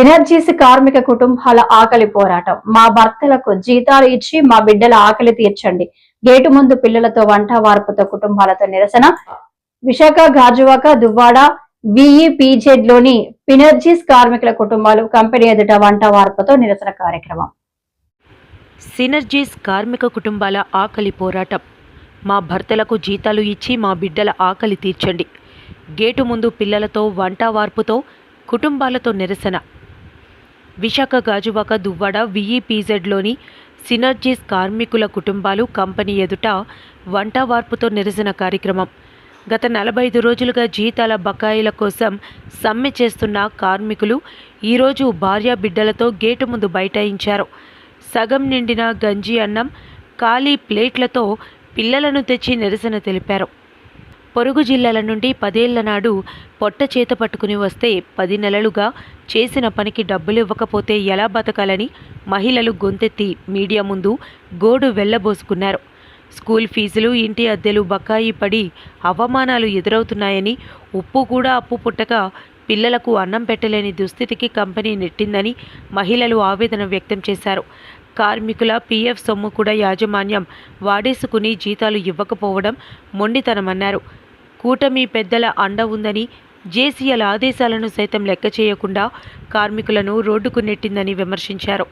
Synergies కార్మిక కుటుంబాల ఆకలి పోరాటం. మా భర్తలకు జీతాలు ఇచ్చి మా బిడ్డల ఆకలి తీర్చండి. గేటు ముందు పిల్లలతో వంట వార్పుతో కుటుంబాలతో నిరసన. విశాఖ గాజువాక దువ్వాడ విఈపీజెడ్లోని పినర్జీస్ కార్మికుల కుటుంబాలు కంపెనీ ఎదుట వంట వార్పుతో నిరసన కార్యక్రమం. సినర్జీస్ కార్మిక కుటుంబాల ఆకలి పోరాటం. మా భర్తలకు జీతాలు ఇచ్చి మా బిడ్డల ఆకలి తీర్చండి. గేటు ముందు పిల్లలతో వంట వార్పుతో కుటుంబాలతో నిరసన. విశాఖ గాజువాక దువ్వాడ విఈపీజెడ్లోని సినర్జీస్ కార్మికుల కుటుంబాలు కంపెనీ ఎదుట వంట వార్పుతో నిరసన కార్యక్రమం. గత నలభై ఐదు రోజులుగా జీతాల బకాయిల కోసం సమ్మె చేస్తున్న కార్మికులు ఈరోజు భార్య బిడ్డలతో గేటు ముందు బైఠాయించారు. సగం నిండిన గంజి అన్నం ఖాళీ ప్లేట్లతో పిల్లలను తెచ్చి నిరసన తెలిపారు. పొరుగు జిల్లాల నుండి పదేళ్ళ నాడు పొట్ట చేత పట్టుకుని వస్తే పది నెలలుగా చేసిన పనికి డబ్బులు ఇవ్వకపోతే ఎలా బతకాలని మహిళలు గొంతెత్తి మీడియా ముందు గోడు వెళ్ళబోసుకున్నారు స్కూల్ ఫీజులు ఇంటి అద్దెలు బకాయి పడి అవమానాలు ఎదురవుతున్నాయని ఉప్పు కూడా అప్పు పుట్టక పిల్లలకు అన్నం పెట్టలేని దుస్థితికి కంపెనీ నెట్టిందని మహిళలు ఆవేదన వ్యక్తం చేశారు. కార్మికుల పీఎఫ్ సొమ్ము కూడా యాజమాన్యం వాడేసుకుని జీతాలు ఇవ్వకపోవడం మొండితనమన్నారు. కూటమి పెద్దల అండ ఉందని జేసీఎల్ ఆదేశాలను సైతం లెక్క చేయకుండా కార్మికులను రోడ్డుకు నెట్టిందని విమర్శించారు.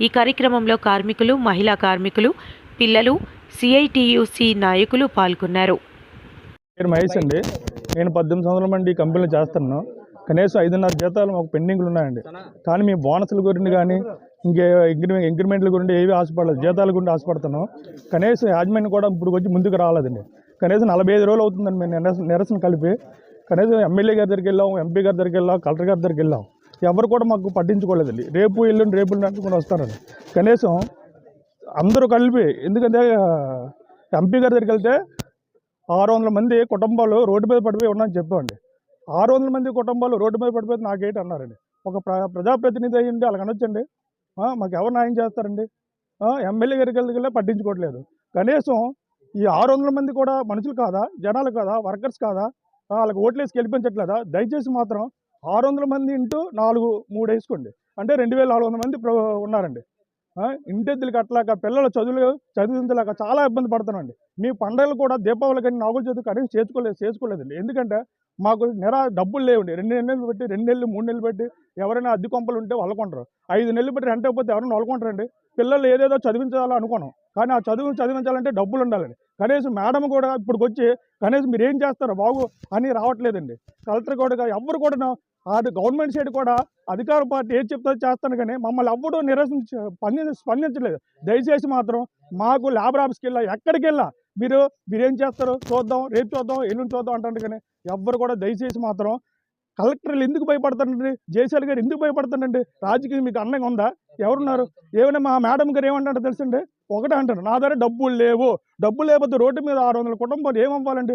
ఈ కార్యక్రమంలో కార్మికులు మహిళా కార్మికులు పిల్లలు సిఐటియుసి నాయకులు పాల్గొన్నారు. నేను మహేష్ అండి. నేను పద్దెనిమిది సంవత్సరాల మంది ఈ కంపెనీలో చేస్తున్నాను. కనీసం ఐదున్నర జీతాలు మాకు పెండింగ్లు ఉన్నాయండి. కానీ మీ బోనస్ల గురించి కానీ ఇంకే ఇంక్రిమెంట్ ఇంక్రిమెంట్ల గురించి ఏవి ఆశపడలేదు. జీతాల గురించి ఆశపడుతున్నాం. కనీసం యాజమాన్యం కూడా ఇప్పుడు వచ్చి ముందుకు రాలేదండి. కనీసం నలభై ఐదు రోజులు అవుతుందండి మేము నిరసన నిరసన కలిపి. కనీసం ఎమ్మెల్యే గారి దగ్గరికి వెళ్ళాం ఎంపీ గారి దగ్గరికి వెళ్ళాం కలెక్టర్ గారి దగ్గరికి వెళ్ళాం. ఎవరు కూడా మాకు పట్టించుకోలేదండి. రేపు ఎల్లుండి రేపు ఎల్లుండి కూడా వస్తారండి. కనీసం అందరూ కలిపి ఎందుకంటే ఎంపీ గారి దగ్గరికి వెళ్తే ఆరు వందల మంది కుటుంబాలు రోడ్డు మీద పడిపోయి ఉన్నాయని చెప్పండి ఆరు వందల మంది కుటుంబాలు రోడ్డు మీద పడిపోతే నాకేంటి అన్నారండి. ఒక ప్ర ప్రజాప్రతినిధి అయ్యి ఉండి అలా అనొచ్చండి. మాకు ఎవరు న్యాయం చేస్తారండి? ఎమ్మెల్యే గారికి వెళ్ళి పట్టించుకోవట్లేదు. కనీసం ఈ ఆరు వందల మంది కూడా మనుషులు కాదా? జనాలు కాదా? వర్కర్స్ కాదా? వాళ్ళకి ఓట్లేసి గెలిపించట్లేదా? దయచేసి మాత్రం ఆరు వందల మంది ఇంటూ నాలుగు మూడు వేసుకోండి. అంటే రెండు వేల నాలుగు వందల మంది ప్ర- ఉన్నారండి. ఇంటెద్దులు కట్టలేక పిల్లల చదువులు చదివించలేక చాలా ఇబ్బంది పడుతున్నాండి మీ పండుగలు కూడా దీపావళి కానీ నాగుల చదువు కనీసం చేసుకోలేదు చేసుకోలేదండి ఎందుకంటే మాకు నెరా డబ్బులు లేవండి. రెండు నెలలు పెట్టి రెండు నెలలు మూడు నెలలు పెట్టి ఎవరైనా అద్దె కొంపలు ఉంటే వాళ్ళకుంటారు ఐదు నెలలు పెట్టి రెంట్ అయిపోతే ఎవరైనా వాళ్ళకుంటారండి పిల్లలు ఏదేదో చదివించాలో అనుకున్నాం కానీ ఆ చదువు చదివించాలంటే డబ్బులు ఉండాలండి. కనీసం మేడం కూడా ఇప్పుడు వచ్చి కనీసం మీరు ఏం చేస్తారు బాగు అని రావట్లేదండి. కలెక్టర్ కూడా ఎవరు కూడా అది గవర్నమెంట్ సైడ్ కూడా అధికార పార్టీ ఏది చెప్తే చేస్తాను కానీ మమ్మల్ని ఎవ్వడూ నిరసించ స్పందించలేదు. దయచేసి మాత్రం మాకు ల్యాబ్ ఆఫీస్కి వెళ్ళా ఎక్కడికి వెళ్ళా మీరు మీరేం చేస్తారు? చూద్దాం రేపు చూద్దాం ఎల్లుండి చూద్దాం అంటారు కానీ ఎవ్వరు కూడా దయచేసి మాత్రం కలెక్టర్లు ఎందుకు భయపడతారండి? జేసీఎల్ గారు ఎందుకు భయపడతానండి రాజకీయం మీకు అండంగా ఉందా? ఎవరున్నారు? ఏమైనా మా మేడం గారు ఏమంటారో తెలుసండి ఒకటే అంటారు నా దగ్గర డబ్బులు లేవు. డబ్బులు లేకపోతే రోడ్డు మీద ఆరు వందల కుటుంబాలు ఏమవ్వాలండి?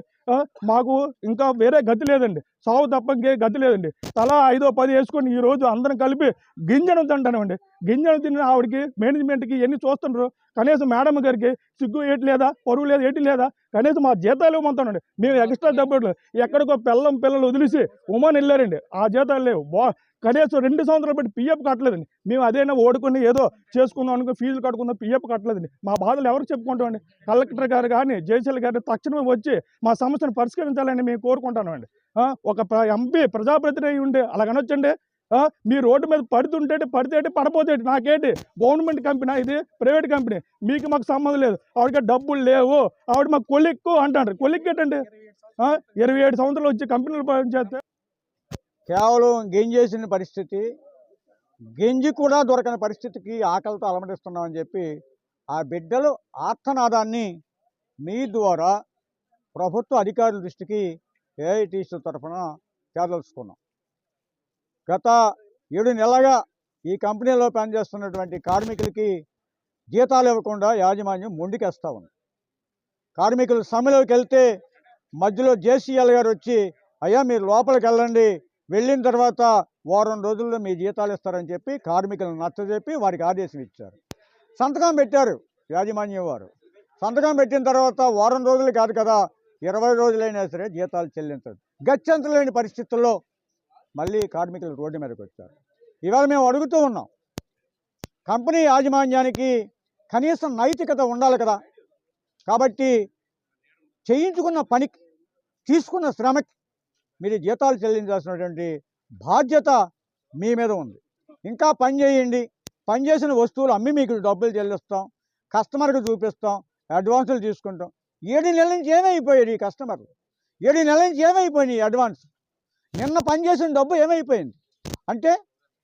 మాకు ఇంకా వేరే గతి లేదండి. సావు తప్ప ఇంకే గతి లేదండి. తలా ఐదో పది వేసుకొని ఈ రోజు అందరం కలిపి గింజను తింటానండి. గింజను తిన్న ఆవిడకి మేనేజ్మెంట్కి ఎన్ని చూస్తుండ్రు. కనీసం మేడం గారికి సిగ్గు ఏటి లేదా పరువు లేదా ఏటి లేదా కనీసం మా జీతాలు ఇవ్వమంటానండి. మేము ఎక్స్ట్రా డబ్బులు ఎక్కడికో పిల్లం పిల్లలు వదిలేసి ఉమాన్ వెళ్ళారండి. ఆ జీతాలు లేవు. బా కనీసం రెండు సంవత్సరాలు పెట్టి పిఎఫ్ కట్టలేదండి. మేము అదేనా ఓడుకుని ఏదో చేసుకుందాం అనుకో ఫీజులు కట్టుకుందాం పిఎఫ్ కట్టలేదండి. మా బాధలు ఎవరు చెప్పుకుంటామండి? కలెక్టర్ గారు కానీ జేసీఎల్ గారు తక్షణమే వచ్చి మా సమస్యను పరిష్కరించాలని మేము కోరుకుంటామండి ఒక ఎంపీ ప్రజాప్రతినిధి ఉండి ఉండే అలాగనొచ్చండి. మీ రోడ్డు మీద పడుతుంటే పడితేటి పడపోతేటి నాకేంటి? గవర్నమెంట్ కంపెనీ ఇది ప్రైవేట్ కంపెనీ. మీకు మాకు సంబంధం లేదు. ఆవిడకి డబ్బులు లేవు. ఆవిడ మాకు కొలిక్కు అంటాడు కొలిక్కు ఏంటండి ఇరవై ఏడు సంవత్సరాలు వచ్చి కంపెనీలు పనిచేస్తే కేవలం గెంజేసిన పరిస్థితి గెంజి కూడా దొరకని పరిస్థితికి ఆకలితో అలమటిస్తున్నామని చెప్పి ఆ బిడ్డలు ఆర్థనాదాన్ని మీ ద్వారా ప్రభుత్వ అధికారుల దృష్టికి ఏఐటీసీ తరఫున చేరదలుచుకున్నాం. గత ఏడు నెలలుగా ఈ కంపెనీలో పనిచేస్తున్నటువంటి కార్మికులకి జీతాలు ఇవ్వకుండా యాజమాన్యం మొండికేస్తూ ఉంది. కార్మికులు సమ్మెలోకి వెళ్తే మధ్యలో జేసీఎల్ గారు వచ్చి అయ్యా మీరు లోపలికి వెళ్ళండి వెళ్ళిన తర్వాత వారం రోజుల్లో మీ జీతాలు ఇస్తారని చెప్పి కార్మికులను నచ్చజెప్పి వారికి ఆదేశం ఇచ్చారు. సంతకం పెట్టారు యాజమాన్యం వారు. సంతకం పెట్టిన తర్వాత వారం రోజులు కాదు కదా ఇరవై రోజులైనా సరే జీతాలు చెల్లించదు గత్యంతరం లేని పరిస్థితుల్లో మళ్ళీ కార్మికులు రోడ్డు మీదకి వచ్చారు. ఇవాళ మేము అడుగుతూ ఉన్నాం. కంపెనీ యాజమాన్యానికి కనీసం నైతికత ఉండాలి కదా. కాబట్టి చేయించుకున్న పనికి తీసుకున్న శ్రమకి మీరు జీతాలు చెల్లించాల్సినటువంటి బాధ్యత మీ మీద ఉంది. ఇంకా పని చేయండి. పనిచేసిన వస్తువులు అమ్మి మీకు డబ్బులు చెల్లిస్తాం. కస్టమర్కి చూపిస్తాం. అడ్వాన్సులు తీసుకుంటాం. ఏడు నెలల నుంచి ఏమైపోయాడు ఈ కస్టమర్ ఏడు నెలల నుంచి ఏమైపోయినాయి అడ్వాన్స్? నిన్న పనిచేసిన డబ్బు ఏమైపోయింది? అంటే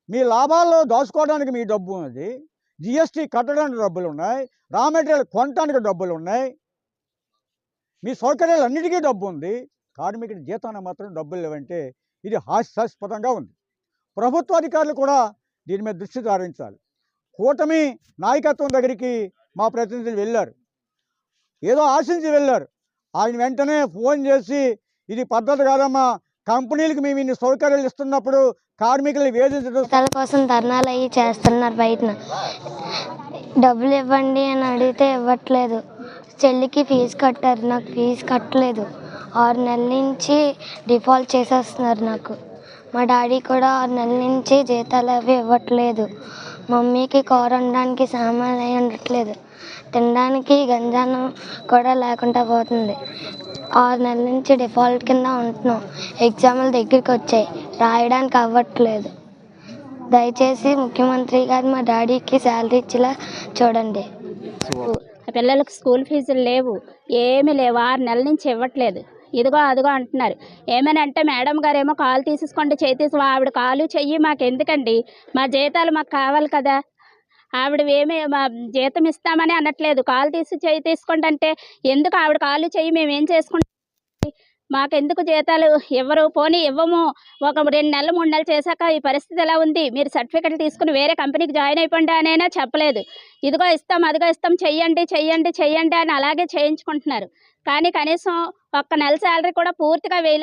మీ లాభాల్లో దాచుకోవడానికి మీ డబ్బు ఉన్నది. జిఎస్టీ కట్టడానికి డబ్బులు ఉన్నాయి. రా మెటీరియల్ కొనడానికి డబ్బులు ఉన్నాయి. మీ సౌకర్యాలు అన్నిటికీ డబ్బు ఉంది. కార్మికుడి జీతాన్ని మాత్రం డబ్బులు లేవంటే ఇది హాస్యాస్పదంగా ఉంది. ప్రభుత్వ అధికారులు కూడా దీని మీద దృష్టి సారించాలి. కూటమి నాయకత్వం దగ్గరికి మా ప్రతినిధులు వెళ్ళారు. ఏదో ఆశించి వెళ్ళారు. ఆయన వెంటనే ఫోన్ చేసి ఇది పద్ధతి కాదమ్మా కంపెనీలకు మేము ఇన్ని సౌకర్యాలు ఇస్తున్నప్పుడు కార్మికులు వేధించడం జీతాల కోసం ధర్నాలు అవి చేస్తున్నారు బయటన. డబ్బులు ఇవ్వండి అని అడిగితే ఇవ్వట్లేదు. చెల్లికి ఫీజు కట్టారు. నాకు ఫీజు కట్టలేదు. ఆరు నెలల నుంచి డిఫాల్ట్ చేసేస్తున్నారు నాకు. మా డాడీ కూడా ఆరు నెలల నుంచి జీతాలు అవి ఇవ్వట్లేదు. మమ్మీకి కూర వండడానికి సామాన్లు అవి ఉండట్లేదు తినడానికి గంజానం కూడా లేకుండా పోతుంది. ఆరు నెలల నుంచి డిఫాల్ట్ కింద ఉంటున్నాం. ఎగ్జాములు దగ్గరికి వచ్చాయి. రాయడానికి అవ్వట్లేదు. దయచేసి ముఖ్యమంత్రి గారు మా డాడీకి శాలరీ ఇచ్చేలా చూడండి. పిల్లలకు స్కూల్ ఫీజులు లేవు. ఏమీ లేవు. ఆరు నెలల నుంచి ఇవ్వట్లేదు. ఇదిగో అదిగో అంటున్నారు. ఏమని అంటే మేడం గారేమో కాలు తీసేసుకోండి చేయి ఆవిడ కాలు చెయ్యి మాకు ఎందుకండి మా జీతాలు మాకు కావాలి కదా. ఆవిడ ఏమి మా జీతం ఇస్తామని అనట్లేదు. కాలు తీసి చేయి తీసుకోండి అంటే ఎందుకు ఆవిడ కాలు చెయ్యి మేమేం చేసుకుంటాం? మాకెందుకు జీతాలు ఇవ్వరు? పోనీ ఇవ్వము. ఒక రెండు నెలలు మూడు నెలలు చేశాక ఈ పరిస్థితి ఎలా ఉంది? మీరు సర్టిఫికెట్లు తీసుకుని వేరే కంపెనీకి జాయిన్ అయిపోండి అనైనా చెప్పలేదు. ఇదిగో ఇస్తాం అదిగో ఇస్తాం చెయ్యండి చెయ్యండి చెయ్యండి అని అలాగే చేయించుకుంటున్నారు. కానీ కనీసం ఒక్క నెల శాలరీ కూడా పూర్తిగా వేయలేదు.